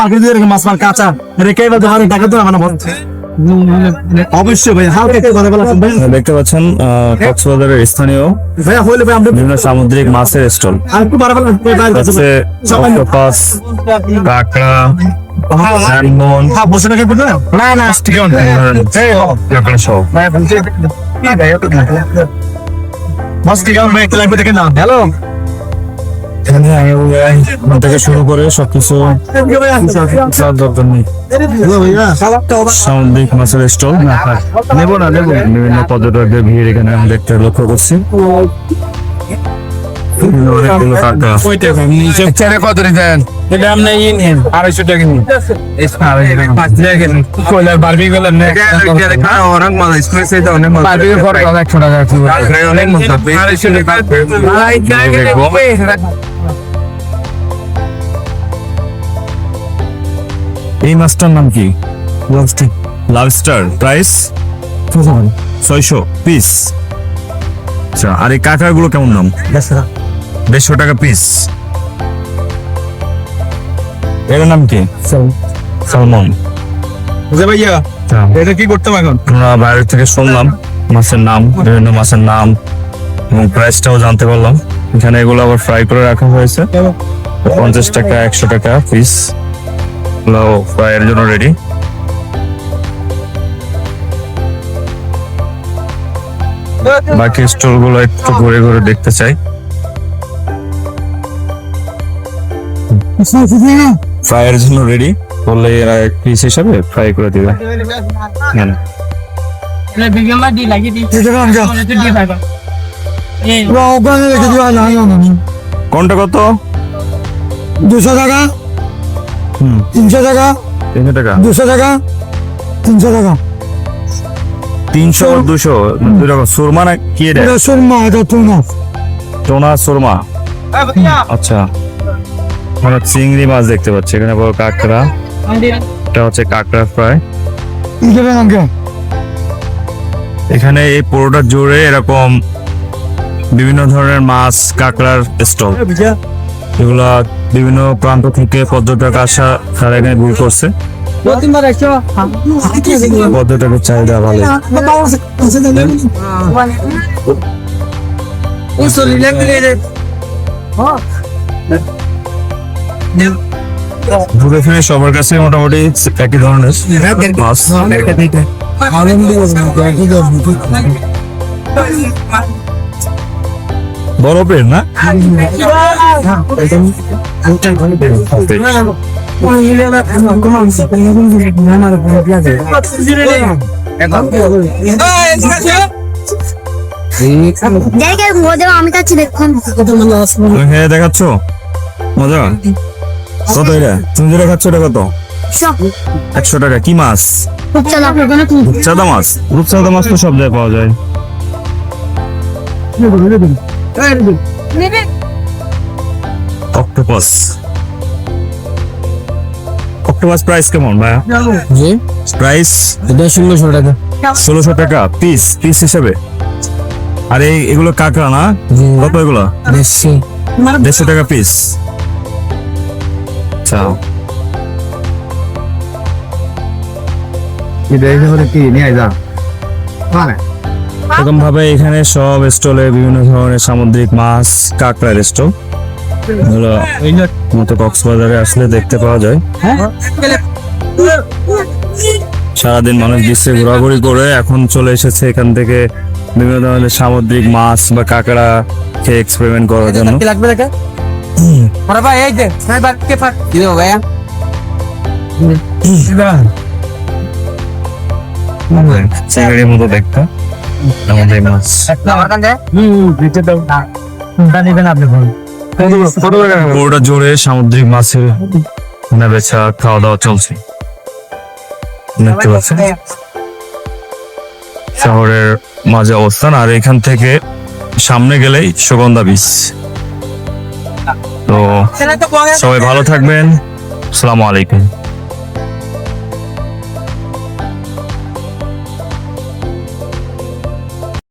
Market দিয়ে রেখে মাছ মার কাঁচা রেখে এবার ধরে টাকা তো আমার অবশ্যই ভাই হালকা একটু কথা বলা দেখতে পাচ্ছেন কক্সবাজারের স্থানীয় ভাইয়া হইলে ভাই আমরা বিভিন্ন সামুদ্রিক মাছের স্টল। আর একটু বাড়াবেন বাইরে অক্টোপাস কাঁকড়া স্যালমন হ্যাঁ বসে রেখে দিবেন না না ঠিক আছে এই কাঁকড়া সহ ভাই বলছি কি ভাই এত মাছ কি গাম ভাই লাগবে দেখেন না হ্যালো। এখানে থেকে শুরু করে সবকিছু দরকার নেই। সামুদ্রিক মাছের স্টল নেব না নেব। বিভিন্ন পর্যটকদের ভিড় এখানে আমি দেখতে লক্ষ্য করছি। কত এটা আপনি ইন হেন আড়াইশো টাকা নিন কয়লার বারবি বারবি একশো টাকা আড়াইশো টাকা। এই মাছটার নাম কি? লাভস্টার প্রাইস ছয়শো পিস আচ্ছা আর এই কাঁকড়াগুলো কেমন দাম? দেড়শো টাকা। পিস এর নাম কি? সালমন যে ভাইয়া? এটা কি করতাম এখন? আমরা বাইরে থেকে শুনলাম মাছের নাম বিভিন্ন মাছের নাম এবং প্রাইসটাও জানতে পারলাম। এখানে এগুলো আবার ফ্রাই করে রাখা হয়েছে। পঞ্চাশ টাকা একশো টাকা পিস এগুলো ফ্রাইয়ের জন্য রেডি বাকি স্টলগুলো একটু ঘুরে ঘুরে দেখতে চাই। ফ্রাইয়ের জন্য রেডি বললে এরা পিস হিসাবে ফ্রাই করে দিবে। কোনটা কত? দুশো টাকা। তিনশো টাকা তিনশো টাকা? দুশো টাকা তিনশো টাকা। তিনশো দুশো? দুই রকম। সুরমা না কি এটা? সুরমা এটা টুনা। টোনা সুরমা? আচ্ছা। আমরা চিংড়ি মাছ দেখতে পাচ্ছি। এখানে বড় কাঁকড়া। এটা হচ্ছে কাঁকড়া ফ্রাই। এখানে এই পুরোটা জুড়ে এরকম বিভিন্ন ধরনের মাছ কাঁকড়ার স্টল। এগুলা বিভিন্ন প্রান্ত থেকে পর্যটক আসা, তারা এখানে ভিড় করছে। পর্যটকের চাহিদা ভালো ঘুরে ফিরে সবার কাছে মোটামুটি একই ধরনের মাছ বরফের না? তুমি খেয়ে দেখাচ্ছ? মজা? কত এটা? তুমি যেটা খাচ্ছ এটা কত? একশো টাকা। কি মাছ? রূপচাঁদা মাছ। রূপচাঁদা মাছ তো সব জায়গায় পাওয়া যায়। অক্টোপাস অক্টোপাস প্রাইস কেমন ভাইয়া? জি। প্রাইস এটা ষোলোশো টাকা। ষোলোশো টাকা পিস পিস হিসেবে? আর এই এগুলো কাঁকড়া না? কত এগুলো? দেড়শো টাকা পিস আচ্ছা এরকম ভাবে এখানে সব স্টলে বিভিন্ন ধরনের সামুদ্রিক মাছ কাঁকড়ার স্টল এগুলো মতো কক্সবাজারে আসলে দেখতে পাওয়া যায়। সারাদিন মানুষ বিশ্বে ঘোরাঘুরি করে এখন চলে এসেছে এখান থেকে বিভিন্ন ধরনের সামুদ্রিক মাছ বা কাঁকড়া খেয়ে এক্সপেরিমেন্ট করার জন্য। চিংড়ির মতো দেখতে। আমাদের মাছ পুরোটা জোরে সামুদ্রিক মাছের বেচা খাওয়া দাওয়া চলছে। দেখতে পাচ্ছেন? শহরের মাঝে অবস্থান আর এখান থেকে সামনে গেলেই সুগন্ধা বিচ তো সবাই ভালো থাকবেন। আসসালামু আলাইকুম।